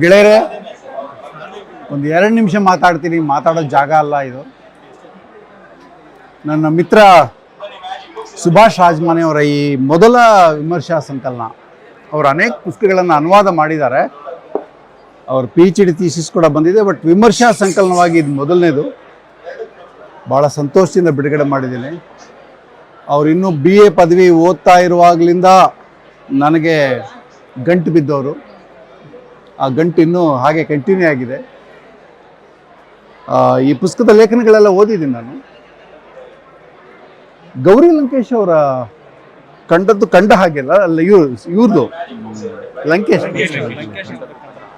ಗೆಳೆಯರೆ, ಒಂದು ಎರಡು ನಿಮಿಷ ಮಾತಾಡ್ತೀನಿ, ಮಾತಾಡೋ ಜಾಗ ಅಲ್ಲ ಇದು. ನನ್ನ ಮಿತ್ರ ಸುಭಾಷ್ ರಾಜಮಾನೆ ಅವರ ಈ ಮೊದಲ ವಿಮರ್ಶಾ ಸಂಕಲನ, ಅವರು ಅನೇಕ ಪುಸ್ತಕಗಳನ್ನು ಅನುವಾದ ಮಾಡಿದ್ದಾರೆ. ಅವ್ರ ಪಿ ಎಚ್ ಡಿ ಥೀಸಿಸ್ ಕೂಡ ಬಂದಿದೆ ಬಟ್ ವಿಮರ್ಶಾ ಸಂಕಲನವಾಗಿ ಇದು ಮೊದಲನೇದು. ಭಾಳ ಸಂತೋಷದಿಂದ ಬಿಡುಗಡೆ ಮಾಡಿದ್ದೀನಿ. ಅವರು ಇನ್ನೂ ಬಿ ಎ ಪದವಿ ಓದ್ತಾ ಇರುವಾಗಲಿಂದ ನನಗೆ ಗಂಟು ಬಿದ್ದವರು. ಆ ಗಂಟು ಇನ್ನೂ ಹಾಗೆ ಕಂಟಿನ್ಯೂ ಆಗಿದೆ. ಈ ಪುಸ್ತಕದ ಲೇಖನಗಳೆಲ್ಲ ಓದಿದ್ದೀನಿ ನಾನು. ಗೌರಿ ಲಂಕೇಶ್ ಅವರ ಕಂಡದ್ದು ಕಂಡ ಹಾಗೆಲ್ಲ ಅಲ್ಲ ಇವ್ರು ಇವ್ರದ್ದು ಲಂಕೇಶ್.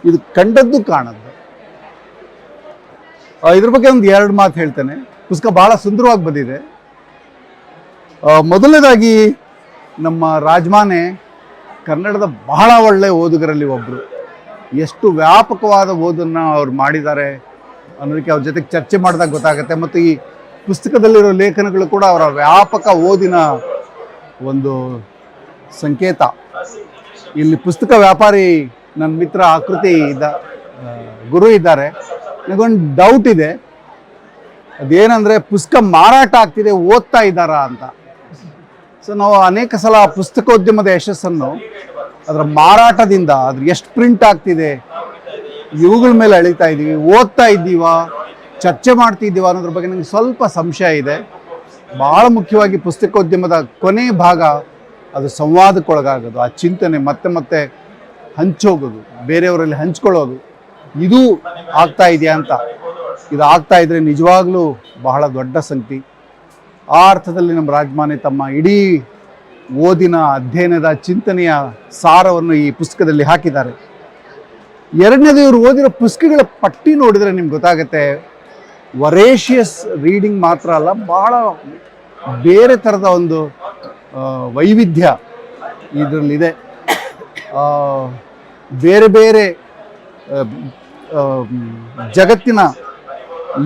ಇದು ಕಂಡದ್ದು ಕಾಣದ್ದು. ಇದ್ರ ಬಗ್ಗೆ ಒಂದು ಎರಡು ಮಾತು ಹೇಳ್ತೇನೆ. ಪುಸ್ತಕ ಬಹಳ ಸುಂದರವಾಗಿ ಬಂದಿದೆ. ಮೊದಲನೇದಾಗಿ ನಮ್ಮ ರಾಜಮಾನೆ ಕನ್ನಡದ ಬಹಳ ಒಳ್ಳೆ ಓದುಗರಲ್ಲಿ ಒಬ್ಬರು ಎಷ್ಟು ವ್ಯಾಪಕವಾದ ಓದನ್ನು ಅವ್ರು ಮಾಡಿದ್ದಾರೆ ಅನ್ನೋದಕ್ಕೆ ಅವ್ರ ಜೊತೆಗೆ ಚರ್ಚೆ ಮಾಡಿದಾಗ ಗೊತ್ತಾಗುತ್ತೆ. ಮತ್ತು ಈ ಪುಸ್ತಕದಲ್ಲಿರೋ ಲೇಖನಗಳು ಕೂಡ ಅವರ ವ್ಯಾಪಕ ಓದಿನ ಒಂದು ಸಂಕೇತ. ಇಲ್ಲಿ ಪುಸ್ತಕ ವ್ಯಾಪಾರಿ ನನ್ನ ಮಿತ್ರ ಆಕೃತಿ ಇದ್ದ ಗುರು ಇದ್ದಾರೆ. ನನಗೊಂದು ಡೌಟ್ ಇದೆ. ಅದೇನಂದರೆ ಪುಸ್ತಕ ಮಾರಾಟ ಆಗ್ತಿದೆ, ಓದ್ತಾ ಇದ್ದಾರಾ ಅಂತ. ಸೊ ನಾವು ಅನೇಕ ಸಲ ಪುಸ್ತಕೋದ್ಯಮದ ಯಶಸ್ಸನ್ನು ಅದರ ಮಾರಾಟದಿಂದ ಅದ್ರ ಎಷ್ಟು ಪ್ರಿಂಟ್ ಆಗ್ತಿದೆ? ಇವುಗಳ ಮೇಲೆ ಅಳಿತಾ ಇದ್ದೀವಿ ಓದ್ತಾ ಇದ್ದೀವಾ? ಚರ್ಚೆ ಮಾಡ್ತಿದ್ದೀವ ಅನ್ನೋದ್ರ ಬಗ್ಗೆ ನನಗೆ ಸ್ವಲ್ಪ ಸಂಶಯ ಇದೆ. ಭಾಳ ಮುಖ್ಯವಾಗಿ ಪುಸ್ತಕೋದ್ಯಮದ ಕೊನೆ ಭಾಗ ಅದು ಸಂವಾದಕ್ಕೊಳಗಾಗೋದು. ಆ ಚಿಂತನೆ ಮತ್ತೆ ಮತ್ತೆ ಹಂಚೋಗೋದು. ಬೇರೆಯವರಲ್ಲಿ ಹಂಚ್ಕೊಳ್ಳೋದು. ಇದು ಆಗ್ತಾ ಇದೆಯಾ ಅಂತ. ಇದು ಆಗ್ತಾ ಇದ್ರೆ ನಿಜವಾಗ್ಲೂ ಬಹಳ ದೊಡ್ಡ ಸಂಗತಿ. ಆ ಅರ್ಥದಲ್ಲಿ ನಮ್ಮ ರಾಜಮಾನೆ ತಮ್ಮ ಇಡೀ ಓದಿನ ಅಧ್ಯಯನದ ಚಿಂತನೆಯ ಸಾರವನ್ನು ಈ ಪುಸ್ತಕದಲ್ಲಿ ಹಾಕಿದ್ದಾರೆ. ಎರಡನೇದು ಇವರು ಓದಿರೋ ಪುಸ್ತಕಗಳ ಪಟ್ಟಿ ನೋಡಿದರೆ ನಿಮ್ಗೆ ಗೊತ್ತಾಗುತ್ತೆ. ವರೇಷಿಯಸ್ ರೀಡಿಂಗ್ ಮಾತ್ರ ಅಲ್ಲ, ಬಹಳ ಬೇರೆ ಥರದ ಒಂದು ವೈವಿಧ್ಯ ಇದರಲ್ಲಿದೆ. ಬೇರೆ ಬೇರೆ ಜಗತ್ತಿನ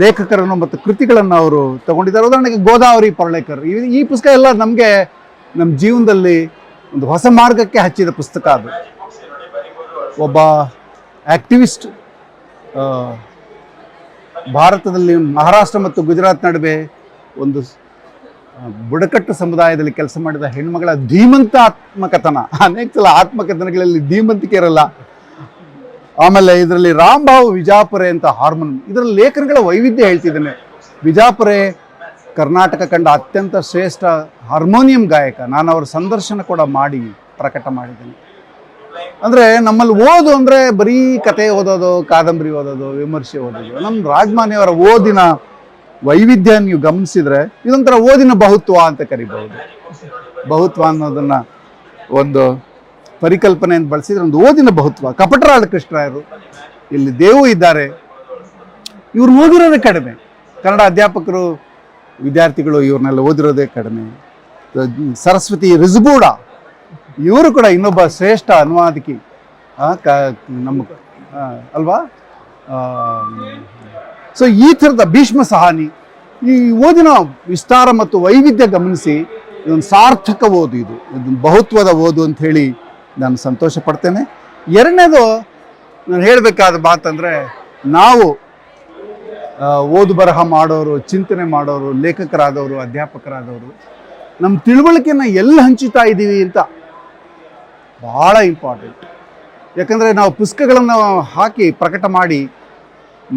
ಲೇಖಕರನ್ನು ಮತ್ತು ಕೃತಿಗಳನ್ನು ಅವರು ತಗೊಂಡಿದ್ದಾರೆ. ಉದಾಹರಣೆಗೆ ಗೋದಾವರಿ ಪರ್ಳೇಕರ್. ಈ ಪುಸ್ತಕ ಎಲ್ಲ ನಮಗೆ ನಮ್ಮ ಜೀವನದಲ್ಲಿ ಒಂದು ಹೊಸ ಮಾರ್ಗಕ್ಕೆ ಹಚ್ಚಿದ ಪುಸ್ತಕ ಅದು. ಒಬ್ಬ ಆಕ್ಟಿವಿಸ್ಟ್ ಭಾರತದಲ್ಲಿ ಮಹಾರಾಷ್ಟ್ರ ಮತ್ತು ಗುಜರಾತ್ ನಡುವೆ ಒಂದು ಬುಡಕಟ್ಟು ಸಮುದಾಯದಲ್ಲಿ ಕೆಲಸ ಮಾಡಿದ ಹೆಣ್ಮಗಳ ಧೀಮಂತ ಆತ್ಮಕಥನ ಅನೇಕ ಸಲ ಆತ್ಮಕಥನಗಳಲ್ಲಿ ಧೀಮಂತಿಕೆ ಇರಲ್ಲ. ಆಮೇಲೆ ಇದರಲ್ಲಿ ರಾಮ್ಭಾವ್ ವಿಜಾಪುರೆ ಅಂತ ಹಾರ್ಮೋನ್ ಇದರಲ್ಲಿ ಲೇಖನಗಳ ವೈವಿಧ್ಯ ಹೇಳ್ತಿದ್ದೇನೆ. ವಿಜಾಪುರೆ ಕರ್ನಾಟಕ ಕಂಡ ಅತ್ಯಂತ ಶ್ರೇಷ್ಠ ಹಾರ್ಮೋನಿಯಂ ಗಾಯಕ. ನಾನು ಅವರ ಸಂದರ್ಶನ ಕೂಡ ಮಾಡಿ ಪ್ರಕಟ ಮಾಡಿದ್ದೇನೆ. ಅಂದರೆ ನಮ್ಮಲ್ಲಿ ಓದು ಅಂದರೆ ಬರೀ ಕತೆ ಓದೋದು, ಕಾದಂಬರಿ ಓದೋದು, ವಿಮರ್ಶೆ ಓದೋದು. ನಮ್ಮ ರಾಜಮಾನ್ಯವರ ಓದಿನ ವೈವಿಧ್ಯ ನೀವು ಗಮನಿಸಿದ್ರೆ ಇದೊಂಥರ ಓದಿನ ಬಹುತ್ವ ಅಂತ ಕರಿಬಹುದು. ಬಹುತ್ವ ಅನ್ನೋದನ್ನ ಒಂದು ಪರಿಕಲ್ಪನೆಯನ್ನು ಬಳಸಿದ್ರೆ ಒಂದು ಓದಿನ ಬಹುತ್ವ. ಕಪಟರಾಳ ಕೃಷ್ಣರಾಯರು ಇಲ್ಲಿ ದೇವು ಇದ್ದಾರೆ. ಇವರು ಓದಿರೋದೇ ಕಡಿಮೆ. ಕನ್ನಡ ಅಧ್ಯಾಪಕರು ವಿದ್ಯಾರ್ಥಿಗಳು ಇವ್ರನ್ನೆಲ್ಲ ಓದಿರೋದೇ ಕಡಿಮೆ. ಸರಸ್ವತಿ ರಿಜ್ಬೂಡ, ಇವರು ಕೂಡ ಇನ್ನೊಬ್ಬ ಶ್ರೇಷ್ಠ ಅನುವಾದಕಿ. ಕ, ನಮ್ಮ ಅಲ್ವಾ? ಸೊ ಈ ಥರದ ಭೀಷ್ಮ ಸಹಾನಿ, ಈ ಓದಿನ ವಿಸ್ತಾರ ಮತ್ತು ವೈವಿಧ್ಯ ಗಮನಿಸಿ ಇದೊಂದು ಸಾರ್ಥಕ ಓದು ಇದು. ಇದು ಬಹುತ್ವದ ಓದು ಅಂತ ಹೇಳಿ ನಾನು ಸಂತೋಷ ಪಡ್ತೇನೆ. ಎರಡನೇದು ನಾನು ಹೇಳಬೇಕಾದ ಮಾತಂದರೆ, ನಾವು ಓದು ಬರಹ ಮಾಡೋರು, ಚಿಂತನೆ ಮಾಡೋರು, ಲೇಖಕರಾದವರು, ಅಧ್ಯಾಪಕರಾದವರು ನಮ್ಮ ತಿಳುವಳಿಕೆನ ಎಲ್ಲಿ ಹಂಚುತ್ತಾ ಇದ್ದೀವಿ ಅಂತ ಭಾಳ ಇಂಪಾರ್ಟೆಂಟ್ ಯಾಕಂದರೆ ನಾವು ಪುಸ್ತಕಗಳನ್ನು ಹಾಕಿ ಪ್ರಕಟ ಮಾಡಿ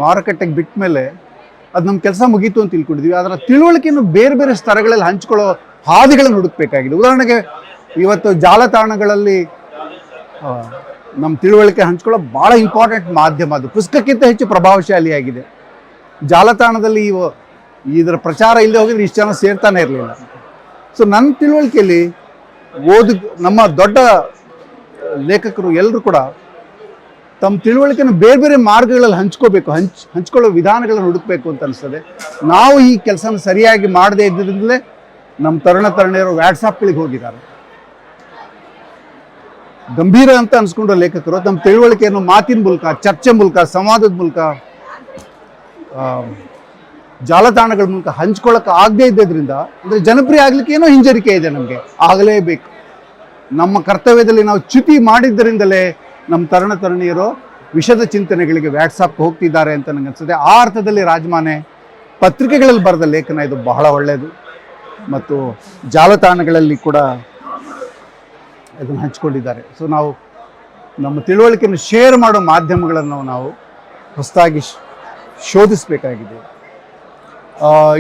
ಮಾರುಕಟ್ಟೆಗೆ ಬಿಟ್ಟ ಮೇಲೆ ಅದು ನಮ್ಮ ಕೆಲಸ ಮುಗೀತು ಅಂತ ತಿಳ್ಕೊಂಡಿದ್ವಿ. ಅದರ ತಿಳುವಳಿಕೆಯನ್ನು ಬೇರೆ ಬೇರೆ ಸ್ತರಗಳಲ್ಲಿ ಹಂಚ್ಕೊಳ್ಳೋ ಹಾದಿಗಳನ್ನು ಹುಡುಕಬೇಕಾಗಿದೆ. ಉದಾಹರಣೆಗೆ ಇವತ್ತು ಜಾಲತಾಣಗಳಲ್ಲಿ ನಮ್ಮ ತಿಳುವಳಿಕೆ ಹಂಚ್ಕೊಳ್ಳೋ ಭಾಳ ಇಂಪಾರ್ಟೆಂಟ್ ಮಾಧ್ಯಮ ಅದು. ಪುಸ್ತಕಕ್ಕಿಂತ ಹೆಚ್ಚು ಪ್ರಭಾವಶಾಲಿಯಾಗಿದೆ. ಜಾಲತಾಣದಲ್ಲಿ ಇದರ ಪ್ರಚಾರ ಇಲ್ಲದೆ ಹೋಗಿದ್ರೆ ಇಷ್ಟು ಜನ ಸೇರ್ತಾನೆ ಇರಲಿಲ್ಲ. ಸೊ ನನ್ನ ತಿಳುವಳಿಕೆಯಲ್ಲಿ ಓದು ನಮ್ಮ ದೊಡ್ಡ ಲೇಖಕರು ಎಲ್ಲರೂ ಕೂಡ ತಮ್ಮ ತಿಳುವಳಿಕೆಯನ್ನು ಬೇರೆ ಬೇರೆ ಮಾರ್ಗಗಳಲ್ಲಿ ಹಂಚ್ಕೋಬೇಕು, ಹಂಚ್, ಹಂಚ್ಕೊಳ್ಳೋ ವಿಧಾನಗಳನ್ನು ಹುಡುಕಬೇಕು ಅಂತ ಅನಿಸ್ತದೆ. ನಾವು ಈ ಕೆಲಸನ ಸರಿಯಾಗಿ ಮಾಡದೇ ಇದ್ದಿದ್ರಿಂದಲೇ ನಮ್ಮ ತರುಣ ತರುಣಿಯರು ವ್ಯಾಟ್ಸಾಪ್ಗಳಿಗೆ ಹೋಗಿದ್ದಾರೆ. ಗಂಭೀರ ಅಂತ ಅನ್ಸ್ಕೊಂಡ್ರ ಲೇಖಕರು. ತಮ್ಮ ತಿಳುವಳಿಕೆಯನ್ನು ಮಾತಿನ ಮೂಲಕ, ಚರ್ಚೆ ಮೂಲಕ, ಸಂವಾದದ ಮೂಲಕ ಜಾಲತಾಣಗಳ ಮೂಲಕ ಹಂಚ್ಕೊಳ್ಳೋಕೆ ಆಗದೇ ಇದ್ದದ್ರಿಂದ, ಅಂದರೆ ಜನಪ್ರಿಯ ಆಗಲಿಕ್ಕೆ ಏನೋ ಹಿಂಜರಿಕೆ ಇದೆ ನಮಗೆ. ಆಗಲೇಬೇಕು. ನಮ್ಮ ಕರ್ತವ್ಯದಲ್ಲಿ ನಾವು ಚ್ಯುತಿ ಮಾಡಿದ್ದರಿಂದಲೇ ನಮ್ಮ ತರುಣ ತರುಣಿಯರು ವಿಷದ ಚಿಂತನೆಗಳಿಗೆ ವ್ಯಾಟ್ಸಪ್ ಹೋಗ್ತಿದ್ದಾರೆ ಅಂತ ನನಗೆ ಅನ್ಸುತ್ತೆ. ಆ ಅರ್ಥದಲ್ಲಿ ರಾಜಮಾನೆ ಪತ್ರಿಕೆಗಳಲ್ಲಿ ಬರೆದ ಲೇಖನ ಇದು ಬಹಳ ಒಳ್ಳೆಯದು ಮತ್ತು ಜಾಲತಾಣಗಳಲ್ಲಿ ಕೂಡ ಇದನ್ನು ಹಂಚಿಕೊಂಡಿದ್ದಾರೆ. ಸೊ ನಾವು ನಮ್ಮ ತಿಳುವಳಿಕೆಯನ್ನು ಶೇರ್ ಮಾಡೋ ಮಾಧ್ಯಮಗಳನ್ನು ನಾವು ಹೊಸದಾಗಿ ಶೋಧಿಸಬೇಕಾಗಿದೆ.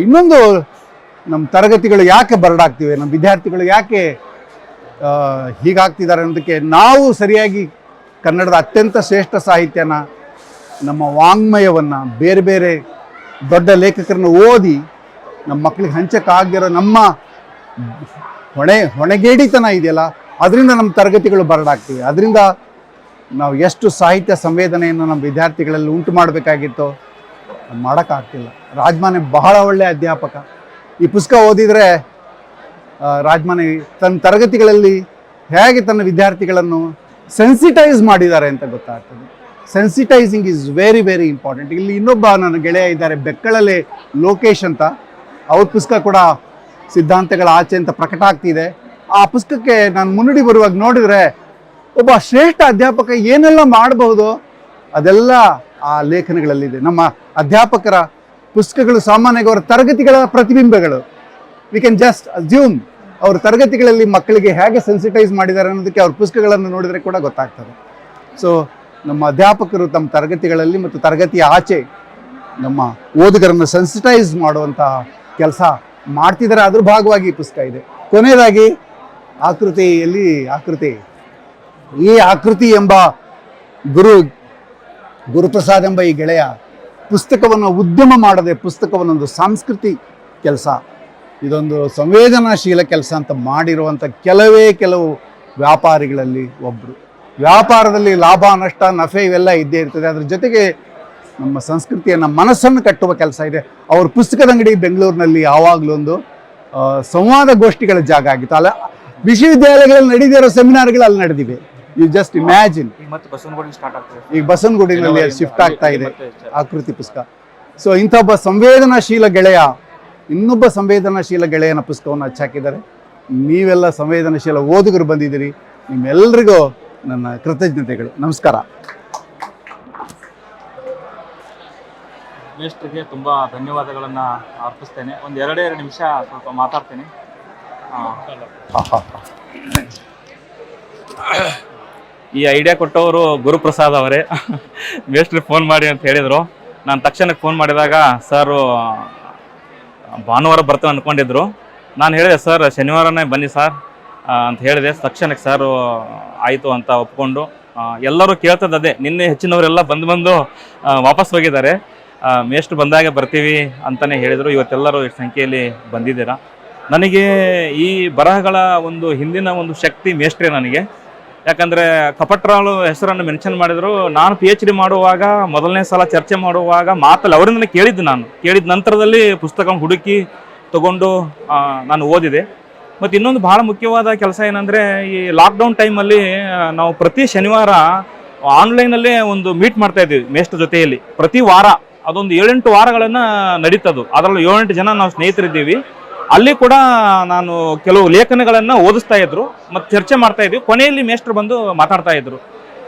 ಇನ್ನೊಂದು ನಮ್ಮ ತರಗತಿಗಳು ಯಾಕೆ ಬರಡಾಗ್ತಿವೆ ನಮ್ಮ ವಿದ್ಯಾರ್ಥಿಗಳು ಯಾಕೆ ಹೀಗಾಗ್ತಿದ್ದಾರೆ ಅನ್ನೋದಕ್ಕೆ ನಾವು ಸರಿಯಾಗಿ ಕನ್ನಡದ ಅತ್ಯಂತ ಶ್ರೇಷ್ಠ ಸಾಹಿತ್ಯನ, ನಮ್ಮ ವಾಂಗ್ಮಯವನ್ನು ಬೇರೆ ಬೇರೆ ದೊಡ್ಡ ಲೇಖಕರನ್ನು ಓದಿ ನಮ್ಮ ಮಕ್ಕಳಿಗೆ ಹಂಚಕ್ಕಾಗಿರೋ ನಮ್ಮ ಹೊಣೆ, ಹೊಣೆಗೇಡಿತನ ಇದೆಯಲ್ಲ, ಅದರಿಂದ ನಮ್ಮ ತರಗತಿಗಳು ಬರಡಾಗ್ತಿವೆ. ಅದರಿಂದ ನಾವು ಎಷ್ಟು ಸಾಹಿತ್ಯ ಸಂವೇದನೆಯನ್ನು ನಮ್ಮ ವಿದ್ಯಾರ್ಥಿಗಳಲ್ಲಿ ಉಂಟು ಮಾಡಬೇಕಾಗಿತ್ತೋ ಮಾಡೋಕ್ಕಾಗ್ತಿಲ್ಲ. ರಾಜ್ಮಾನೆ ಬಹಳ ಒಳ್ಳೆಯ ಅಧ್ಯಾಪಕ. ಈ ಪುಸ್ತಕ ಓದಿದರೆ ರಾಜ್ಮಾನೆ ತನ್ನ ತರಗತಿಗಳಲ್ಲಿ ಹೇಗೆ ತನ್ನ ವಿದ್ಯಾರ್ಥಿಗಳನ್ನು ಸೆನ್ಸಿಟೈಸ್ ಮಾಡಿದ್ದಾರೆ ಅಂತ ಗೊತ್ತಾಗ್ತದೆ. Sensitising is very very important ಇಲ್ಲಿ ಇನ್ನೊಬ್ಬ ನನ್ನ ಗೆಳೆಯ ಇದ್ದಾರೆ ಬೆಕ್ಕಳಲ್ಲಿ ಲೋಕೇಶ್ ಅಂತ. ಅವ್ರ ಪುಸ್ತಕ ಕೂಡ ಸಿದ್ಧಾಂತಗಳ ಆಚೆ ಅಂತ ಪ್ರಕಟ ಆಗ್ತಿದೆ. ಆ ಪುಸ್ತಕಕ್ಕೆ ನಾನು ಮುನ್ನುಡಿ ಬರುವಾಗ ನೋಡಿದರೆ, ಒಬ್ಬ ಶ್ರೇಷ್ಠ ಅಧ್ಯಾಪಕ ಏನೆಲ್ಲ ಮಾಡಬಹುದು, ಅದೆಲ್ಲ ಆ ಲೇಖನಗಳಲ್ಲಿದೆ. ನಮ್ಮ ಅಧ್ಯಾಪಕರ ಪುಸ್ತಕಗಳು ಸಾಮಾನ್ಯವಾಗಿ ಅವರ ತರಗತಿಗಳ ಪ್ರತಿಬಿಂಬಗಳು. ವಿ ಕ್ಯಾನ್ ಜಸ್ಟ್ ಅಸ್ಯೂಮ್ ಅವ್ರ ತರಗತಿಗಳಲ್ಲಿ ಮಕ್ಕಳಿಗೆ ಹೇಗೆ ಸೆನ್ಸಿಟೈಸ್ ಮಾಡಿದ್ದಾರೆ ಅನ್ನೋದಕ್ಕೆ ಅವ್ರ ಪುಸ್ತಕಗಳನ್ನು ನೋಡಿದರೆ ಕೂಡ ಗೊತ್ತಾಗ್ತದೆ. ಸೊ ನಮ್ಮ ಅಧ್ಯಾಪಕರು ತಮ್ಮ ತರಗತಿಗಳಲ್ಲಿ ಮತ್ತು ತರಗತಿಯ ಆಚೆ ನಮ್ಮ ಓದುಗರನ್ನು ಸೆನ್ಸಿಟೈಸ್ ಮಾಡುವಂತಹ ಕೆಲಸ ಮಾಡ್ತಿದ್ದಾರೆ. ಅದ್ರ ಭಾಗವಾಗಿ ಈ ಪುಸ್ತಕ ಇದೆ. ಕೊನೆಯದಾಗಿ ಆಕೃತಿಯಲ್ಲಿ, ಆಕೃತಿ, ಈ ಆಕೃತಿ ಎಂಬ ಗುರು ಗುರುಪ್ರಸಾದ್ ಎಂಬ ಈ ಗೆಳೆಯ ಪುಸ್ತಕವನ್ನು ಉದ್ಯಮ ಮಾಡದೆ ಪುಸ್ತಕವನ್ನೊಂದು ಸಾಂಸ್ಕೃತಿ ಕೆಲಸ, ಇದೊಂದು ಸಂವೇದನಾಶೀಲ ಕೆಲಸ ಅಂತ ಮಾಡಿರುವಂಥ ಕೆಲವೇ ಕೆಲವು ವ್ಯಾಪಾರಿಗಳಲ್ಲಿ ಒಬ್ಬರು ವ್ಯಾಪಾರದಲ್ಲಿ ಲಾಭ, ನಷ್ಟ, ನಫೆ ಇವೆಲ್ಲ ಇದ್ದೇ ಇರ್ತದೆ. ಅದ್ರ ಜೊತೆಗೆ ನಮ್ಮ ಸಂಸ್ಕೃತಿಯನ್ನು ಮನಸ್ಸನ್ನು ಕಟ್ಟುವ ಕೆಲಸ ಇದೆ. ಅವ್ರ ಪುಸ್ತಕದ ಅಂಗಡಿ ಬೆಂಗಳೂರಿನಲ್ಲಿ ಯಾವಾಗಲೂ ಒಂದು ಸಂವಾದ ಗೋಷ್ಠಿಗಳ ಜಾಗ ಆಗಿತ್ತು. ಅಲ್ಲ, ವಿಶ್ವವಿದ್ಯಾಲಯಗಳಲ್ಲಿ ನಡೆದಿರೋ ಸೆಮಿನಾರ್ಗಳು ಅಲ್ಲಿ ನಡೆದಿವೆ. ಯು ಜಸ್ಟ್ ಇಮ್ಯಾಜಿನ್ ಈಗ ಮತ್ತೆ ಬಸವನಗುಡಿ ಸ್ಟಾರ್ಟ್ ಆಗ್ತದೆ ಈಗ ಬಸವನಗುಡಿನಲ್ಲಿ ಶಿಫ್ಟ್ ಆಗ್ತಾ ಇದೆ. ಆಕೃತಿ ಪುಸ್ತಕ. ಸೊ ಇಂಥ ಒಬ್ಬ ಸಂವೇದನಾಶೀಲ ಗೆಳೆಯ ಇನ್ನೊಬ್ಬ ಸಂವೇದನಾಶೀಲ ಗೆಳೆಯನ ಪುಸ್ತಕವನ್ನು ಹಚ್ಚಾಕಿದ್ದಾರೆ ನೀವೆಲ್ಲ ಸಂವೇದನಾಶೀಲ ಓದುಗರು ಬಂದಿದ್ದೀರಿ. ನಿಮ್ಮೆಲ್ಲರಿಗೂ ನನ್ನ ಕೃತಜ್ಞತೆಗಳು. ನಮಸ್ಕಾರ. ಮೇಷ್ಟ್ರಿಗೆ ತುಂಬ ಧನ್ಯವಾದಗಳನ್ನು ಅರ್ಪಿಸ್ತೇನೆ. ಒಂದು ಎರಡೇ ಎರಡು ನಿಮಿಷ ಸ್ವಲ್ಪ ಮಾತಾಡ್ತೇನೆ. ಆ, ಈ ಐಡಿಯಾ ಕೊಟ್ಟವರು ಗುರುಪ್ರಸಾದ್ ಅವರೇ. ಮೇಷ್ಟ್ರಿಗೆ ಫೋನ್ ಮಾಡಿ ಅಂತ ಹೇಳಿದರು. ನಾನು ತಕ್ಷಣಕ್ಕೆ ಫೋನ್ ಮಾಡಿದಾಗ ಸರ್, ಭಾನುವಾರ ಬರ್ತೇವೆ ಅಂದ್ಕೊಂಡಿದ್ರು ನಾನು ಹೇಳಿದೆ, ಸರ್, ಶನಿವಾರನೇ ಬನ್ನಿ ಸರ್ ಅಂತ ಹೇಳಿದೆ. ತಕ್ಷಣಕ್ಕೆ ಸರ್ ಆಯಿತು ಅಂತ ಒಪ್ಕೊಂಡು ಎಲ್ಲರೂ ಕೇಳ್ತದ್ದು ಅದೇ. ನಿನ್ನೆ ಹೆಚ್ಚಿನವರೆಲ್ಲ ಬಂದು ಬಂದು ವಾಪಸ್ ಹೋಗಿದ್ದಾರೆ. ಮೇಷ್ಟ್ರು ಬಂದಾಗ ಬರ್ತೀವಿ ಅಂತಲೇ ಹೇಳಿದರು. ಇವತ್ತೆಲ್ಲರೂ ಸಂಖ್ಯೆಯಲ್ಲಿ ಬಂದಿದ್ದೀರಾ. ನನಗೆ ಈ ಬರಹಗಳ ಒಂದು ಹಿಂದಿನ ಒಂದು ಶಕ್ತಿ ಮೇಷ್ಟ್ರೆ ನನಗೆ. ಯಾಕಂದರೆ ಕಪಟ್ರಾಳು ಹೆಸರನ್ನು ಮೆನ್ಷನ್ ಮಾಡಿದ್ರು. ನಾನು ಪಿ ಎಚ್ ಡಿ ಮಾಡುವಾಗ, ಮೊದಲನೇ ಸಲ ಚರ್ಚೆ ಮಾಡುವಾಗ ಮಾತಲ್ಲಿ ಅವರಿಂದ ಕೇಳಿದ್ದು ನಾನು. ಕೇಳಿದ ನಂತರದಲ್ಲಿ ಪುಸ್ತಕ ಹುಡುಕಿ ತಗೊಂಡು ನಾನು ಓದಿದೆ. ಮತ್ತು ಇನ್ನೊಂದು ಭಾಳ ಮುಖ್ಯವಾದ ಕೆಲಸ ಏನಂದರೆ, ಈ ಲಾಕ್ಡೌನ್ ಟೈಮಲ್ಲಿ ನಾವು ಪ್ರತಿ ಶನಿವಾರ ಆನ್ಲೈನಲ್ಲೇ ಒಂದು ಮೀಟ್ ಮಾಡ್ತಾ ಇದ್ದೀವಿ, ಮೇಷ್ಟ್ರ ಜೊತೆಯಲ್ಲಿ. ಪ್ರತಿ ವಾರ, ಅದೊಂದು ಏಳೆಂಟು ವಾರಗಳನ್ನು ನಡೀತದು. ಅದರಲ್ಲಿ ಏಳೆಂಟು ಜನ ನಾವು ಸ್ನೇಹಿತರಿದ್ದೀವಿ. ಅಲ್ಲಿ ಕೂಡ ನಾನು ಕೆಲವು ಲೇಖನಗಳನ್ನು ಓದಿಸ್ತಾ ಇದ್ರು, ಮತ್ತು ಚರ್ಚೆ ಮಾಡ್ತಾ ಇದ್ವಿ. ಕೊನೆಯಲ್ಲಿ ಮೇಷ್ಟ್ರು ಬಂದು ಮಾತಾಡ್ತಾ ಇದ್ರು.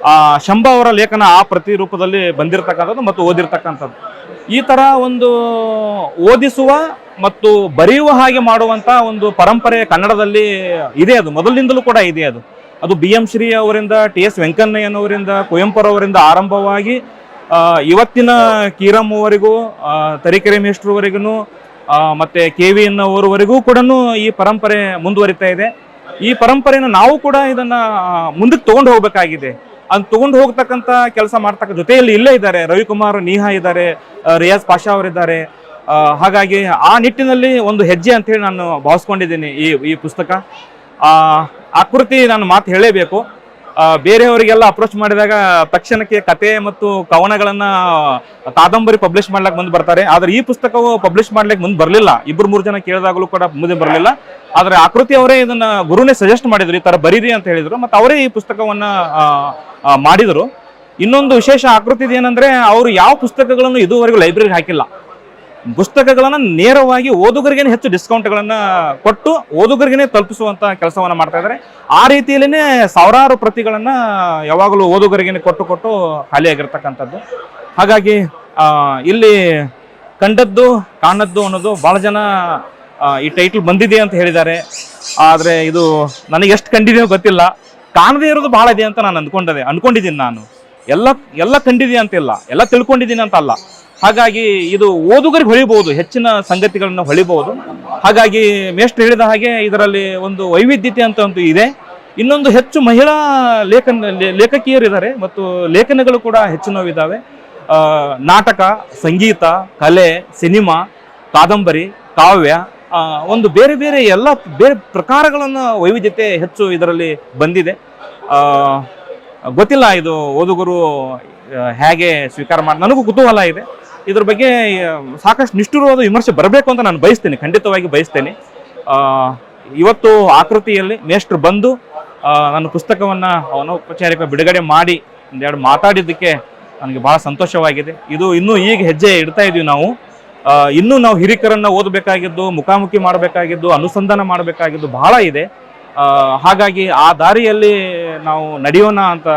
ಆ, ಶಂಭ ಅವರ ಲೇಖನ ಆ ಪ್ರತಿರೂಪದಲ್ಲಿ ಬಂದಿರತಕ್ಕಂಥದ್ದು ಮತ್ತು ಓದಿರ್ತಕ್ಕಂಥದ್ದು. ಈ ಥರ ಒಂದು ಓದಿಸುವ ಮತ್ತು ಬರೆಯುವ ಹಾಗೆ ಮಾಡುವಂಥ ಒಂದು ಪರಂಪರೆ ಕನ್ನಡದಲ್ಲಿ ಇದೆ ಅದು. ಮೊದಲಿನಿಂದಲೂ ಕೂಡ ಇದೆ ಅದು. ಅದು ಬಿ ಎಂ ಶ್ರೀ ಅವರಿಂದ, ಟಿ ಎಸ್ ವೆಂಕಣ್ಣಯ್ಯನವರಿಂದ ಕುವೆಂಪುರವರಿಂದ ಆರಂಭವಾಗಿ ಇವತ್ತಿನ ಕೀರಮ್ಮವರೆಗೂ ತರೀಕೆರೆ ಮೇಷ್ಟ್ರವರೆಗೂ ಮತ್ತೆ ಕೆ ವಿ ಎನ್ ಅವರವರೆಗೂ ಕೂಡ ಈ ಪರಂಪರೆ ಮುಂದುವರಿತಾ ಇದೆ. ಈ ಪರಂಪರೆಯನ್ನು ನಾವು ಕೂಡ ಇದನ್ನ ಮುಂದಕ್ಕೆ ತಗೊಂಡು ಹೋಗ್ಬೇಕಾಗಿದೆ. ಅದು ತಗೊಂಡು ಹೋಗ್ತಕ್ಕಂಥ ಕೆಲಸ ಮಾಡ್ತಕ್ಕ ಜೊತೆಯಲ್ಲಿ ಇಲ್ಲೇ ಇದ್ದಾರೆ. ರವಿಕುಮಾರ್ ನಿಹಾ ಇದ್ದಾರೆ ರಿಯಾಜ್ ಪಾಷಾ ಅವರಿದ್ದಾರೆ. ಹಾಗಾಗಿ ಆ ನಿಟ್ಟಿನಲ್ಲಿ ಒಂದು ಹೆಜ್ಜೆ ಅಂತ ಹೇಳಿ ನಾನು ಭಾವಿಸ್ಕೊಂಡಿದ್ದೀನಿ ಈ ಈ ಪುಸ್ತಕ. ಆ, ಆಕೃತಿ ನಾನು ಮಾತು ಹೇಳಲೇಬೇಕು ಆ, ಬೇರೆಯವರಿಗೆಲ್ಲ ಅಪ್ರೋಚ್ ಮಾಡಿದಾಗ ತಕ್ಷಣಕ್ಕೆ ಕತೆ ಮತ್ತು ಕವನಗಳನ್ನ ಕಾದಂಬರಿ ಪಬ್ಲಿಷ್ ಮಾಡ್ಲಿಕ್ಕೆ ಮುಂದೆ ಬರ್ತಾರೆ. ಆದ್ರೆ ಈ ಪುಸ್ತಕವು ಪಬ್ಲಿಷ್ ಮಾಡ್ಲಿಕ್ಕೆ ಮುಂದೆ ಬರಲಿಲ್ಲ. ಇಬ್ರು ಮೂರು ಜನ ಕೇಳಿದಾಗಲೂ ಕೂಡ ಮುಂದೆ ಬರಲಿಲ್ಲ. ಆದ್ರೆ ಆಕೃತಿ ಅವರೇ ಇದನ್ನ ಗುರುನೇ ಸಜೆಸ್ಟ್ ಮಾಡಿದ್ರು, ಈ ತರ ಬರೀರಿ ಅಂತ ಹೇಳಿದ್ರು. ಮತ್ತೆ ಅವರೇ ಈ ಪುಸ್ತಕವನ್ನ ಮಾಡಿದ್ರು. ಇನ್ನೊಂದು ವಿಶೇಷ ಆಕೃತಿ ಏನಂದ್ರೆ, ಅವರು ಯಾವ ಪುಸ್ತಕಗಳನ್ನು ಇದುವರೆಗೂ ಲೈಬ್ರರಿ ಹಾಕಿಲ್ಲ. ಪುಸ್ತಕಗಳನ್ನ ನೇರವಾಗಿ ಓದುಗರಿಗೆ ಹೆಚ್ಚು ಡಿಸ್ಕೌಂಟ್ಗಳನ್ನು ಕೊಟ್ಟು ಓದುಗರಿಗೆ ತಲುಪಿಸುವಂತ ಕೆಲಸವನ್ನ ಮಾಡ್ತಾ ಇದ್ದಾರೆ ಆ ರೀತಿಯಲ್ಲಿನೇ ಸಾವಿರಾರು ಪ್ರತಿಗಳನ್ನು ಯಾವಾಗಲೂ ಓದುಗರಿಗೆ ಕೊಟ್ಟು ಕೊಟ್ಟು ಖಾಲಿಯಾಗಿರ್ತಕ್ಕಂಥದ್ದು. ಹಾಗಾಗಿ ಇಲ್ಲಿ ಕಂಡದ್ದು, ಕಾಣದ್ದು ಅನ್ನೋದು ಬಹಳ ಜನ ಈ ಟೈಟಲ್ ಬಂದಿದೆ ಅಂತ ಹೇಳಿದ್ದಾರೆ. ಆದರೆ ಇದು ನನಗೆ ಎಷ್ಟು ಕಂಡಿದೆಯೋ ಗೊತ್ತಿಲ್ಲ. ಕಾಣದೇ ಇರೋದು ಬಹಳ ಇದೆ ಅಂತ ನಾನು ಅಂದ್ಕೊಂಡದೆ ಅಂದ್ಕೊಂಡಿದ್ದೀನಿ ನಾನು. ಎಲ್ಲ ಎಲ್ಲ ಕಂಡಿದೆ ಅಂತಿಲ್ಲ ಎಲ್ಲ ತಿಳ್ಕೊಂಡಿದ್ದೀನಿ ಅಂತ ಅಲ್ಲ. ಹಾಗಾಗಿ ಇದು ಓದುಗರಿಗೆ ಹೊಳಿಬಹುದು, ಹೆಚ್ಚಿನ ಸಂಗತಿಗಳನ್ನು ಹೊಳಿಬಹುದು. ಹಾಗಾಗಿ ಮೇಷ್ಟ್ರು ಹೇಳಿದ ಹಾಗೆ ಇದರಲ್ಲಿ ಒಂದು ವೈವಿಧ್ಯತೆ ಅಂತ ಅಂತೂ ಇದೆ. ಇನ್ನೊಂದು ಹೆಚ್ಚು ಮಹಿಳಾ ಲೇಖನ ಲೇಖಕಿಯರಿದ್ದಾರೆ ಮತ್ತು ಲೇಖನಗಳು ಕೂಡ ಹೆಚ್ಚಿನವಿದ್ದಾವೆ ನಾಟಕ, ಸಂಗೀತ, ಕಲೆ, ಸಿನಿಮಾ, ಕಾದಂಬರಿ, ಕಾವ್ಯ ಒಂದು ಬೇರೆ ಬೇರೆ ಎಲ್ಲ ಬೇರೆ ಪ್ರಕಾರಗಳನ್ನು ವೈವಿಧ್ಯತೆ ಹೆಚ್ಚು ಇದರಲ್ಲಿ ಬಂದಿದೆ. ಗೊತ್ತಿಲ್ಲ ಇದು ಓದುಗರು ಹೇಗೆ ಸ್ವೀಕಾರ ಮಾಡಿ, ನನಗೂ ಕುತೂಹಲ ಇದೆ. ಇದ್ರ ಬಗ್ಗೆ ಸಾಕಷ್ಟು ನಿಷ್ಠುರವಾದ ವಿಮರ್ಶೆ ಬರಬೇಕು ಅಂತ ನಾನು ಬಯಸ್ತೇನೆ, ಖಂಡಿತವಾಗಿ ಬಯಸ್ತೇನೆ. ಇವತ್ತು ಆಕೃತಿಯಲ್ಲಿ ಮೇಷ್ಟ್ರು ಬಂದು ನನ್ನ ಪುಸ್ತಕವನ್ನು ಅನೌಪಚಾರಿಕ ಬಿಡುಗಡೆ ಮಾಡಿ, ಒಂದೆರಡು ಮಾತಾಡಿದ್ದಕ್ಕೆ ನನಗೆ ಬಹಳ ಸಂತೋಷವಾಗಿದೆ. ಇದು ಇನ್ನೂ ಈಗ ಹೆಜ್ಜೆ ಇಡ್ತಾ ಇದೀವಿ ನಾವು. ಇನ್ನೂ ನಾವು ಹಿರಿಕರನ್ನು ಓದಬೇಕಾಗಿದ್ದು, ಮುಖಾಮುಖಿ ಮಾಡಬೇಕಾಗಿದ್ದು, ಅನುಸಂಧಾನ ಮಾಡಬೇಕಾಗಿದ್ದು ಬಹಳ ಇದೆ. ಹಾಗಾಗಿ ಆ ದಾರಿಯಲ್ಲಿ ನಾವು ನಡೆಯೋಣ ಅಂತ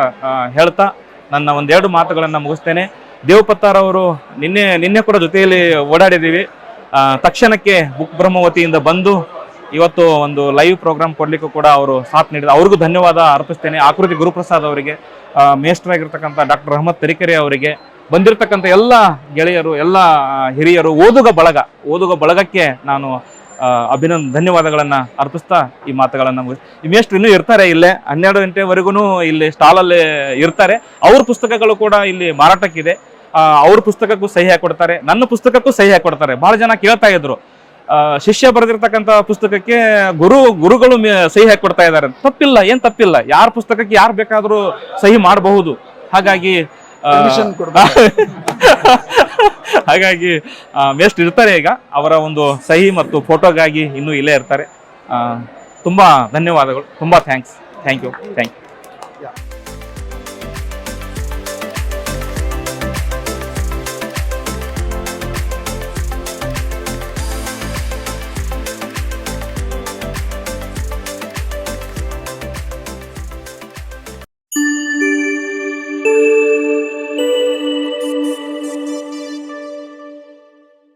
ಹೇಳ್ತಾ ನನ್ನ ಒಂದೆರಡು ಮಾತುಗಳನ್ನು ಮುಗಿಸ್ತೇನೆ. ದೇವಪತ್ತಾರ್ ಅವರು ನಿನ್ನೆ ನಿನ್ನೆ ಕೂಡ ಜೊತೆಯಲ್ಲಿ ಓಡಾಡಿದ್ದೀವಿ. ತಕ್ಷಣಕ್ಕೆ ಬುಕ್ ಬ್ರಹ್ಮವತಿಯಿಂದ ಬಂದು ಇವತ್ತು ಒಂದು ಲೈವ್ ಪ್ರೋಗ್ರಾಮ್ ಕೊಡಲಿಕ್ಕೂ ಕೂಡ ಅವರು ಸಾಥ್ ನೀಡಿದ ಅವ್ರಿಗೂ ಧನ್ಯವಾದ ಅರ್ಪಿಸ್ತೇನೆ. ಆಕೃತಿ ಗುರುಪ್ರಸಾದ್ ಅವರಿಗೆ ಮೇಷ್ಟ್ರಾಗಿರ್ತಕ್ಕಂಥ ಡಾಕ್ಟರ್ ಅಹಮದ್ ತರೀಕೆರೆ ಅವರಿಗೆ, ಬಂದಿರತಕ್ಕಂಥ ಎಲ್ಲ ಗೆಳೆಯರು, ಎಲ್ಲ ಹಿರಿಯರು, ಓದುಗ ಬಳಗ, ಓದುಗ ಬಳಗಕ್ಕೆ ನಾನು ಅಭಿನಂದ ಧನ್ಯವಾದಗಳನ್ನ ಅರ್ಪಿಸ್ತಾ ಈ ಮಾತುಗಳನ್ನ ಮೇಷ್ಟ್ರು ಇನ್ನೂ ಇರ್ತಾರೆ ಇಲ್ಲೇ, ಹನ್ನೆರಡು ಗಂಟೆವರೆಗೂ ಇಲ್ಲಿ ಸ್ಟಾಲಲ್ಲಿ ಇರ್ತಾರೆ. ಅವ್ರ ಪುಸ್ತಕಗಳು ಕೂಡ ಇಲ್ಲಿ ಮಾರಾಟಕ್ಕಿದೆ. ಅವ್ರ ಪುಸ್ತಕಕ್ಕೂ ಸಹಿ ಹಾಕೊಡ್ತಾರೆ. ನನ್ನ ಪುಸ್ತಕಕ್ಕೂ ಸಹಿ ಹಾಕೊಡ್ತಾರೆ. ಬಹಳ ಜನ ಕೇಳ್ತಾ ಇದ್ರು. ಶಿಷ್ಯ ಬರೆದಿರ್ತಕ್ಕಂಥ ಪುಸ್ತಕಕ್ಕೆ ಗುರು, ಗುರುಗಳು ಸಹಿ ಹಾಕೊಡ್ತಾ ಇದ್ದಾರೆ. ತಪ್ಪಿಲ್ಲ, ಏನ್ ತಪ್ಪಿಲ್ಲ. ಯಾರ ಪುಸ್ತಕಕ್ಕೆ ಯಾರು ಬೇಕಾದರೂ ಸಹಿ ಮಾಡಬಹುದು. ಹಾಗಾಗಿ. ಹಾಗಾಗಿ ಮೇಸ್ಟ್ ಇರ್ತಾರೆ ಈಗ. ಅವರ ಒಂದು ಸಹಿ ಮತ್ತು ಫೋಟೋಗಾಗಿ ಇನ್ನೂ ಇಲ್ಲೇ ಇರ್ತಾರೆ. ತುಂಬಾ ಧನ್ಯವಾದಗಳು. ತುಂಬಾ thanks thank you thank you